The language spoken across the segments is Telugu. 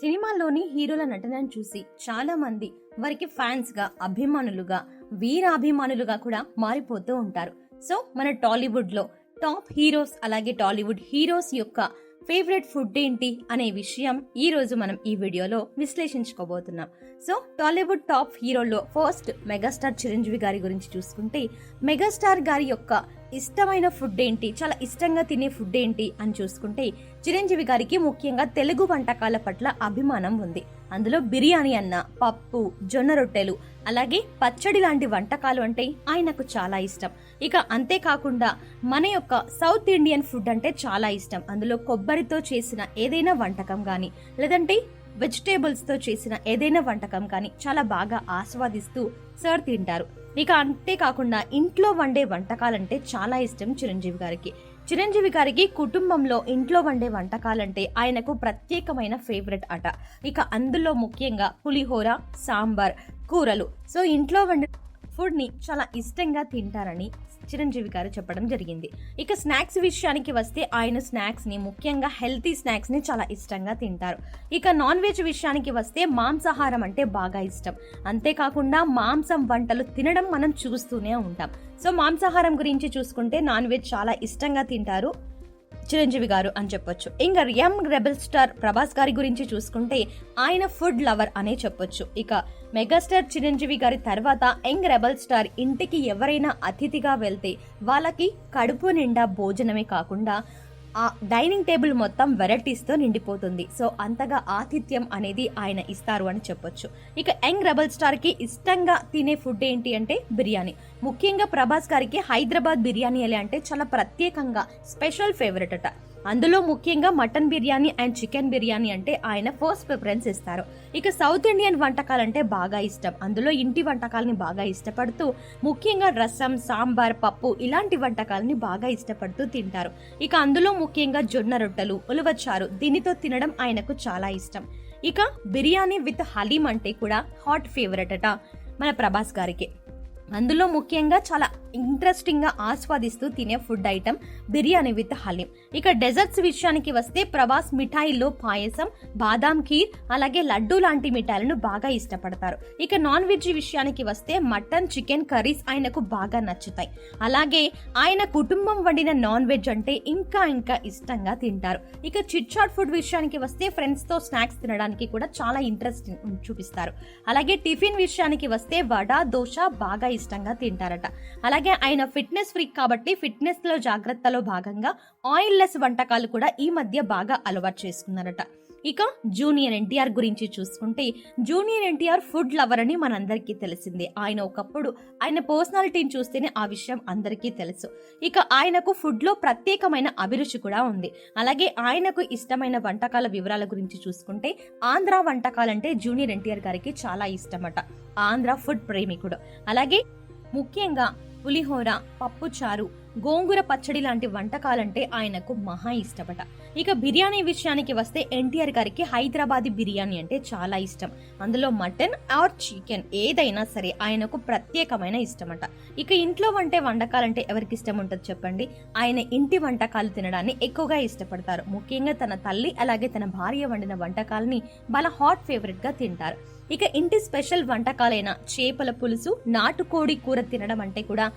సినిమాల్లోని హీరోల నటనను చూసి చాలా మంది వారికి ఫ్యాన్స్గా అభిమానులుగా వీరాభిమానులుగా కూడా మారిపోతూ ఉంటారు. సో మన టాలీవుడ్లో టాప్ హీరోస్ అలాగే టాలీవుడ్ హీరోస్ యొక్క ఫేవరెట్ ఫుడ్ ఏంటి అనే విషయం ఈ రోజు మనం ఈ వీడియోలో విశ్లేషించుకోబోతున్నాం. సో టాలీవుడ్ టాప్ హీరోల్లో ఫస్ట్ మెగాస్టార్ చిరంజీవి గారి గురించి చూసుకుంటే మెగాస్టార్ గారి యొక్క ఇష్టమైన ఫుడ్ ఏంటి చాలా ఇష్టంగా తినే ఫుడ్ ఏంటి అని చూసుకుంటే చిరంజీవి గారికి ముఖ్యంగా తెలుగు వంటకాల పట్ల అభిమానం ఉంది. అందులో బిర్యానీ అన్న పప్పు జొన్న రొట్టెలు అలాగే పచ్చడి లాంటి వంటకాలు అంటే ఆయనకు చాలా ఇష్టం. ఇక అంతేకాకుండా మన యొక్క సౌత్ ఇండియన్ ఫుడ్ అంటే చాలా ఇష్టం. అందులో కొబ్బరితో చేసిన ఏదైనా వంటకం కానీ లేదంటే వెజిటేబుల్స్తో చేసిన ఏదైనా వంటకం కానీ చాలా బాగా ఆస్వాదిస్తూ సార్ తింటారు. ఇక అంతేకాకుండా ఇంట్లో వండే వంటకాలంటే చాలా ఇష్టం చిరంజీవి గారికి. చిరంజీవి గారికి కుటుంబంలో ఇంట్లో వండే వంటకాలంటే ఆయనకు ప్రత్యేకమైన ఫేవరెట్ అట. ఇక అందులో ముఖ్యంగా పులిహోర సాంబార్ కూరలు. సో ఇంట్లో వండే ఫుడ్ని చాలా ఇష్టంగా తింటారని చిరంజీవి గారు చెప్పడం జరిగింది. ఇక స్నాక్స్ విషయానికి వస్తే ఆయన స్నాక్స్ని ముఖ్యంగా హెల్తీ స్నాక్స్ని చాలా ఇష్టంగా తింటారు. ఇక నాన్ వెజ్ విషయానికి వస్తే మాంసాహారం అంటే బాగా ఇష్టం. అంతేకాకుండా మాంసం వంటలు తినడం మనం చూస్తూనే ఉంటాం. సో మాంసాహారం గురించి చూసుకుంటే నాన్ వెజ్ చాలా ఇష్టంగా తింటారు. చిరంజీవి గారు అని చెప్పొచ్చు. ఇంకా యంగ్ రెబల్ స్టార్ ప్రభాస్ గారి గురించి చూసుకుంటే ఆయన ఫుడ్ లవర్ అనే చెప్పొచ్చు. ఇక మెగాస్టార్ చిరంజీవి గారి తర్వాత యంగ్ రెబల్ స్టార్ ఇంటికి ఎవరైనా అతిథిగా వెళ్తే వాళ్ళకి కడుపు నిండా భోజనమే కాకుండా ఆ డైనింగ్ టేబుల్ మొత్తం వెరైటీస్తో నిండిపోతుంది. సో అంతగా ఆతిథ్యం అనేది ఆయన ఇస్తారు అని చెప్పొచ్చు. ఇక యంగ్ రెబల్ స్టార్కి ఇష్టంగా తినే ఫుడ్ ఏంటి అంటే బిర్యానీ. ముఖ్యంగా ప్రభాస్ గారికి హైదరాబాద్ బిర్యానీ ఎలా అంటే చాలా ప్రత్యేకంగా స్పెషల్ ఫేవరెట్ అట. అందులో ముఖ్యంగా mutton biryani and chicken biryani అంటే ఆయన ఫస్ట్ ప్రిఫరెన్స్ ఇస్తారు. ఇక సౌత్ ఇండియన్ వంటకాలంటే బాగా ఇష్టం. అందులో ఇంటి వంటకాలని బాగా ఇష్టపడుతూ ముఖ్యంగా రసం సాంబార్ పప్పు ఇలాంటి వంటకాలని బాగా ఇష్టపడుతూ తింటారు. ఇక అందులో ముఖ్యంగా జొన్న రొట్టెలు ఉలవచారు దీనితో తినడం ఆయనకు చాలా ఇష్టం. ఇక బిర్యానీ విత్ హలీం అంటే కూడా హాట్ ఫేవరెట్ అట మన ప్రభాస్ గారికి. అందులో ముఖ్యంగా చాలా ఇంట్రెస్టింగ్గా ఆస్వాదిస్తూ తినే food item biryani with haleem. ఇక డెజర్ట్స్ విషయానికి వస్తే ప్రభాస్ మిఠాయిల్లో పాయసం బాదాం ఖీర్ అలాగే లడ్డు లాంటి మిఠాయిలను బాగా ఇష్టపడతారు. ఇక నాన్ వెజ్ విషయానికి వస్తే మటన్ చికెన్ కర్రీస్ ఆయనకు బాగా నచ్చుతాయి. అలాగే ఆయన కుటుంబం వండిన నాన్ వెజ్ అంటే ఇంకా ఇంకా ఇష్టంగా తింటారు. ఇక చిట్ చాట్ ఫుడ్ విషయానికి వస్తే ఫ్రెండ్స్తో స్నాక్స్ తినడానికి కూడా చాలా ఇంట్రెస్ట్ చూపిస్తారు. అలాగే టిఫిన్ విషయానికి వస్తే వడ దోశ బాగా ఇష్టంగా తింటారట. అలాగే ఆయన ఫిట్నెస్ ఫ్రీక్ కాబట్టి ఫిట్నెస్లో జాగ్రత్తలో భాగంగా ఆయిల్ లెస్ వంటకాలు కూడా ఈ మధ్య బాగా అలవాటు చేసుకున్నారట. ఇక జూనియర్ ఎన్టీఆర్ గురించి చూసుకుంటే జూనియర్ ఎన్టీఆర్ ఫుడ్ లవర్ అని మనందరికీ తెలిసిందే. ఆయన ఒకప్పుడు ఆయన పర్సనాలిటీని చూస్తేనే ఆ విషయం అందరికీ తెలుసు. ఇక ఆయనకు ఫుడ్లో ప్రత్యేకమైన అభిరుచి కూడా ఉంది. అలాగే ఆయనకు ఇష్టమైన వంటకాల వివరాల గురించి చూసుకుంటే ఆంధ్ర వంటకాలంటే జూనియర్ ఎన్టీఆర్ గారికి చాలా ఇష్టమట. ఆంధ్ర ఫుడ్ ప్రేమికుడు. అలాగే ముఖ్యంగా పులిహోర పప్పుచారు గోంగూర పచ్చడి లాంటి వంటకాలంటే ఆయనకు మహా ఇష్టపట. ఇక బిర్యానీ విషయానికి వస్తే ఎన్టీఆర్ గారికి హైదరాబాదీ బిర్యానీ అంటే చాలా ఇష్టం. అందులో మటన్ ఆర్ చికెన్ ఏదైనా సరే ఆయనకు ప్రత్యేకమైన ఇష్టమట. ఇక ఇంట్లో వంటే వంటకాలంటే ఎవరికి ఇష్టం ఉంటుంది చెప్పండి? ఆయన ఇంటి వంటకాలు తినడాన్ని ఎక్కువగా ఇష్టపడతారు. ముఖ్యంగా తన తల్లి అలాగే తన భార్య వండిన వంటకాలని బల హాట్ ఫేవరెట్గా తింటారు. ఇక ఇంటి స్పెషల్ వంటకాలైన చేపల పులుసు నాటుకోడి కూర తినడం అంటే కూడా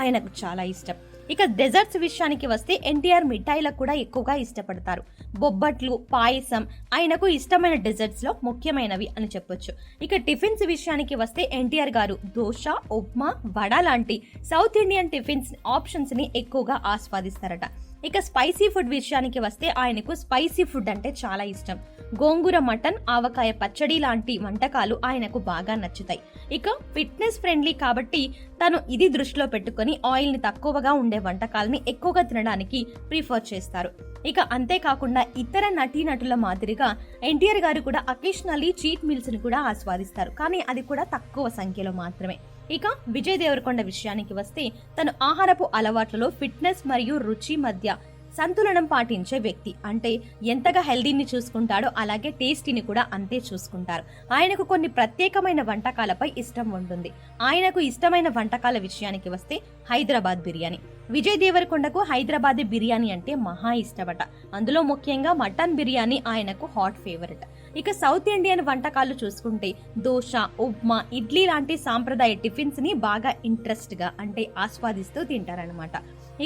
ఆయనకు చాలా ఇష్టం. ఇక డెజర్ట్స్ విషయానికి వస్తే ఎన్టీఆర్ మిఠాయిలకు కూడా ఎక్కువగా ఇష్టపడతారు. బొబ్బట్లు పాయసం ఆయనకు ఇష్టమైన డెజర్ట్స్లో ముఖ్యమైనవి అని చెప్పొచ్చు. ఇక టిఫిన్స్ విషయానికి వస్తే ఎన్టీఆర్ గారు దోశ ఉప్మా వడ లాంటి సౌత్ ఇండియన్ టిఫిన్స్ ఆప్షన్స్ని ఎక్కువగా ఆస్వాదిస్తారట. ఇక స్పైసీ ఫుడ్ విషయానికి వస్తే ఆయనకు స్పైసీ ఫుడ్ అంటే చాలా ఇష్టం. గోంగూర మటన్ ఆవకాయ పచ్చడి లాంటి వంటకాలు ఆయనకు బాగా నచ్చుతాయి. ఇక ఫిట్నెస్ ఫ్రెండ్లీ కాబట్టి తను ఇది దృష్టిలో పెట్టుకొని ఆయిల్ని తక్కువగా ఉండే వంటకాలని ఎక్కువగా తినడానికి ప్రిఫర్ చేస్తారు. ఇక అంతేకాకుండా ఇతర నటీనటుల మాదిరిగా ఎన్టీఆర్ గారు కూడా అకేషనల్లీ చీట్ మీల్స్ని కూడా ఆస్వాదిస్తారు. కానీ అది కూడా తక్కువ సంఖ్యలో మాత్రమే. ఇక విజయ్ దేవరకొండ విషయానికి వస్తే తను ఆహారపు అలవాట్లలో ఫిట్నెస్ మరియు రుచి మధ్య సంతులనం పాటించే వ్యక్తి. అంటే ఎంతగా హెల్దీని చూసుకుంటాడో అలాగే టేస్టీని కూడా అంతే చూసుకుంటారు. ఆయనకు కొన్ని ప్రత్యేకమైన వంటకాలపై ఇష్టం ఉంటుంది. ఆయనకు ఇష్టమైన వంటకాల విషయానికి వస్తే హైదరాబాద్ బిర్యానీ. విజయ్ దేవరకొండకు హైదరాబాదీ బిర్యానీ అంటే మహా ఇష్టమట. అందులో ముఖ్యంగా మటన్ బిర్యానీ ఆయనకు హాట్ ఫేవరెట్ ఇక సౌత్ ఇండియన్ వంటకాలు చూసుకుంటే దోశ ఉప్మా ఇడ్లీ లాంటి సాంప్రదాయ టిఫిన్స్ని బాగా ఇంట్రెస్ట్గా అంటే ఆస్వాదిస్తూ తింటారనమాట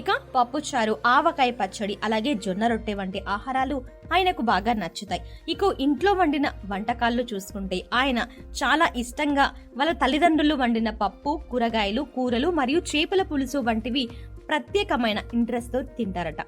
ఇక పప్పుచారు ఆవకాయ పచ్చడి అలాగే జొన్న రొట్టె వంటి ఆహారాలు ఆయనకు బాగా నచ్చుతాయి. ఇక ఇంట్లో వండిన వంటకాల్లో చూసుకుంటే ఆయన చాలా ఇష్టంగా వాళ్ళ తల్లిదండ్రులు వండిన పప్పు కూరగాయలు కూరలు మరియు చేపల పులుసు వంటివి ప్రత్యేకమైన ఇంట్రెస్ట్తో తింటారట.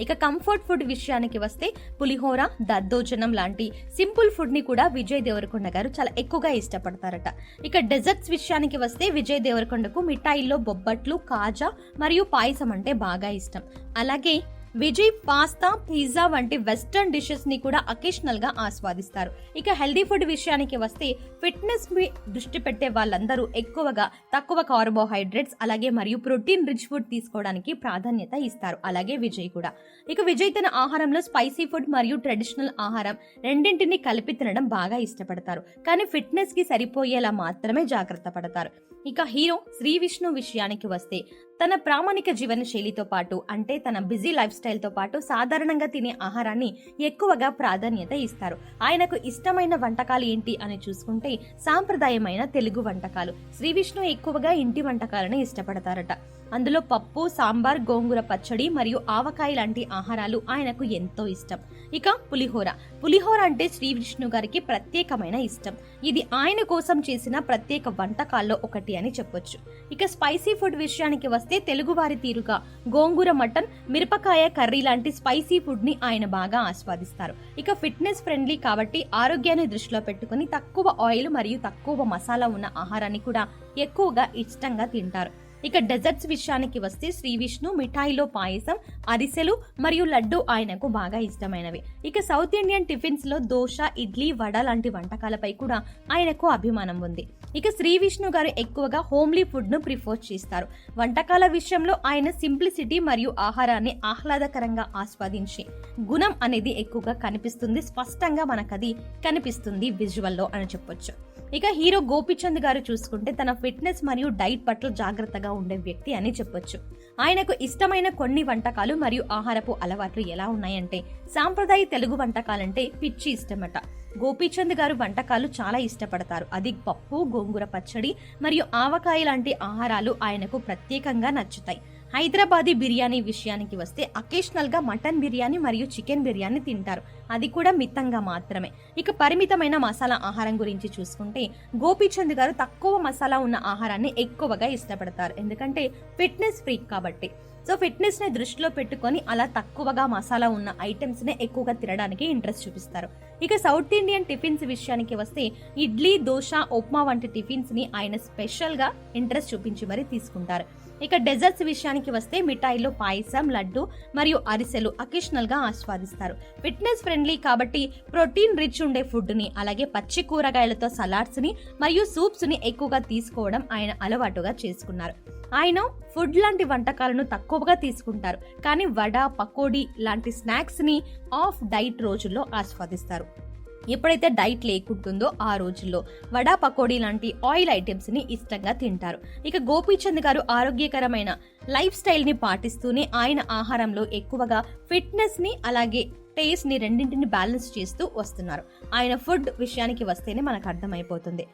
ఇక కంఫర్ట్ ఫుడ్ విషయానికి వస్తే పులిహోర దద్దోజనం లాంటి సింపుల్ ఫుడ్ని కూడా విజయ్ దేవరకొండ గారు చాలా ఎక్కువగా ఇష్టపడతారట. ఇక డెజర్ట్స్ విషయానికి వస్తే విజయ్ దేవరకొండకు మిఠాయిల్లో బొబ్బట్లు కాజా మరియు పాయసం అంటే బాగా ఇష్టం. అలాగే విజయ్ పాస్తా పిజ్జా వంటి వెస్టర్న్ డిషెస్ని కూడా అకేషనల్గా ఆస్వాదిస్తారు. ఇక హెల్దీ ఫుడ్ విషయానికి వస్తే ఫిట్నెస్ మీ దృష్టి పెట్టే వాళ్ళందరూ ఎక్కువగా తక్కువ కార్బోహైడ్రేట్స్ అలాగే మరియు ప్రోటీన్ రిచ్ ఫుడ్ తీసుకోవడానికి ప్రాధాన్యత ఇస్తారు. అలాగే విజయ్ కూడా. ఇక విజయ్ తన ఆహారంలో స్పైసీ ఫుడ్ మరియు ట్రెడిషనల్ ఆహారం రెండింటిని కలిపి తినడం బాగా ఇష్టపడతారు. కానీ ఫిట్నెస్కి సరిపోయేలా మాత్రమే జాగ్రత్త పడతారు. ఇక హీరో శ్రీ విష్ణు విషయానికి వస్తే తన ప్రామాణిక జీవన శైలితో పాటు అంటే తన బిజీ లైఫ్ స్టైల్తో పాటు సాధారణంగా తినే ఆహారాన్ని ఎక్కువగా ప్రాధాన్యత ఇస్తారు. ఆయనకు ఇష్టమైన వంటకాలు ఏంటి అని చూసుకుంటే సాంప్రదాయమైన తెలుగు వంటకాలు. శ్రీ విష్ణు ఎక్కువగా ఇంటి వంటకాలను ఇష్టపడతారట. అందులో పప్పు సాంబార్ గోంగూర పచ్చడి మరియు ఆవకాయ లాంటి ఆహారాలు ఆయనకు ఎంతో ఇష్టం. ఇక పులిహోర. పులిహోర అంటే శ్రీ విష్ణు గారికి ప్రత్యేకమైన ఇష్టం. ఇది ఆయన కోసం చేసిన ప్రత్యేక వంటకాల్లో ఒకటి అని చెప్పొచ్చు. ఇక స్పైసీ ఫుడ్ విషయానికి వస్తే తెలుగువారి తీరుగా గోంగూర మటన్ మిరపకాయ కర్రీ లాంటి స్పైసీ ఫుడ్ని ఆయన బాగా ఆస్వాదిస్తారు. ఇక ఫిట్నెస్ ఫ్రెండ్లీ కాబట్టి ఆరోగ్యాన్ని దృష్టిలో పెట్టుకుని తక్కువ ఆయిల్ మరియు తక్కువ మసాలా ఉన్న ఆహారాన్ని కూడా ఎక్కువగా ఇష్టంగా తింటారు. ఇక డెజర్ట్స్ విషయానికి వస్తే శ్రీ విష్ణు మిఠాయిలో పాయసం అరిసెలు మరియు లడ్డు ఆయనకు బాగా ఇష్టమైనవి. ఇక సౌత్ ఇండియన్ టిఫిన్స్లో దోశ ఇడ్లీ వడ లాంటి వంటకాలపై కూడా ఆయనకు అభిమానం ఉంది. ఇక శ్రీ విష్ణు గారు ఎక్కువగా హోమ్లీ ఫుడ్ను ప్రిఫర్ చేస్తారు. వంటకాల విషయంలో ఆయన సింప్లిసిటీ మరియు ఆహారాన్ని ఆహ్లాదకరంగా ఆస్వాదించి గుణం అనేది ఎక్కువగా కనిపిస్తుంది. స్పష్టంగా మనకది కనిపిస్తుంది విజువల్లో అని చెప్పొచ్చు. ఇక హీరో గోపిచంద్ గారు చూసుకుంటే తన ఫిట్నెస్ మరియు డైట్ పట్ల జాగ్రత్తగా ఉండే వ్యక్తి అని చెప్పొచ్చు. ఆయనకు ఇష్టమైన కొన్ని వంటకాలు మరియు ఆహారపు అలవాట్లు ఎలా ఉన్నాయంటే సాంప్రదాయ తెలుగు వంటకాలంటే పిచ్చి ఇష్టమట. గోపీచంద్ గారు వంటకాలు చాలా ఇష్టపడతారు. అది పప్పు గోంగూర పచ్చడి మరియు ఆవకాయ లాంటి ఆహారాలు ఆయనకు ప్రత్యేకంగా నచ్చుతాయి. హైదరాబాదీ బిర్యానీ విషయానికి వస్తే అకేషనల్గా మటన్ బిర్యానీ మరియు చికెన్ బిర్యానీ తింటారు. అది కూడా మితంగా మాత్రమే. ఇక పరిమితమైన మసాలా ఆహారం గురించి చూసుకుంటే గోపీచంద్ గారు తక్కువ మసాలా ఉన్న ఆహారాన్ని ఎక్కువగా ఇష్టపడతారు. ఎందుకంటే ఫిట్నెస్ ఫ్రీక్ కాబట్టి. సో ఫిట్నెస్ని దృష్టిలో పెట్టుకొని అలా తక్కువగా మసాలా ఉన్న ఐటమ్స్నే ఎక్కువగా తినడానికి ఇంట్రెస్ట్ చూపిస్తారు. ఇక సౌత్ ఇండియన్ టిఫిన్స్ విషయానికి వస్తే ఇడ్లీ దోశ ఉప్మా వంటి టిఫిన్స్ని ఆయన స్పెషల్గా ఇంట్రెస్ట్ చూపించి మరీ తీసుకుంటారు. ఇక డెజర్ట్స్ విషయానికి వస్తే మిఠాయిలో పాయసం లడ్డు మరియు అరిసెలు అకేషనల్గా ఆస్వాదిస్తారు. ఫిట్నెస్ ఫ్రెండ్లీ కాబట్టి ప్రోటీన్ రిచ్ ఉండే ఫుడ్ని అలాగే పచ్చి కూరగాయలతో సలాడ్స్ని మరియు సూప్స్ని ఎక్కువగా తీసుకోవడం ఆయన అలవాటుగా చేసుకున్నారు. ఆయన ఫుడ్ లాంటి వంటకాలను తక్కువగా తీసుకుంటారు. కానీ వడ పకోడీ లాంటి స్నాక్స్ని ఆఫ్ డైట్ రోజుల్లో ఆస్వాదిస్తారు. ఎప్పుడైతే డైట్ లేకుంటుందో ఆ రోజుల్లో వడా పకోడీ లాంటి ఆయిల్ ఐటమ్స్ని ఇష్టంగా తింటారు. ఇక గోపీచంద్ గారు ఆరోగ్యకరమైన లైఫ్ స్టైల్ని పాటిస్తూనే ఆయన ఆహారంలో ఎక్కువగా ఫిట్నెస్ని అలాగే టేస్ట్ని రెండింటిని బ్యాలెన్స్ చేస్తూ వస్తున్నారు. ఆయన ఫుడ్ విషయానికి వస్తేనే మనకు అర్థమైపోతుంది.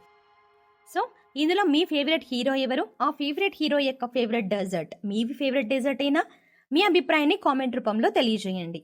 సో ఇందులో మీ ఫేవరెట్ హీరో ఎవరు? ఆ ఫేవరెట్ హీరో యొక్క ఫేవరెట్ డెజర్ట్ మీ ఫేవరెట్ డెజర్ట్ అయినా మీ అభిప్రాయాన్ని కామెంట్ రూపంలో తెలియజేయండి.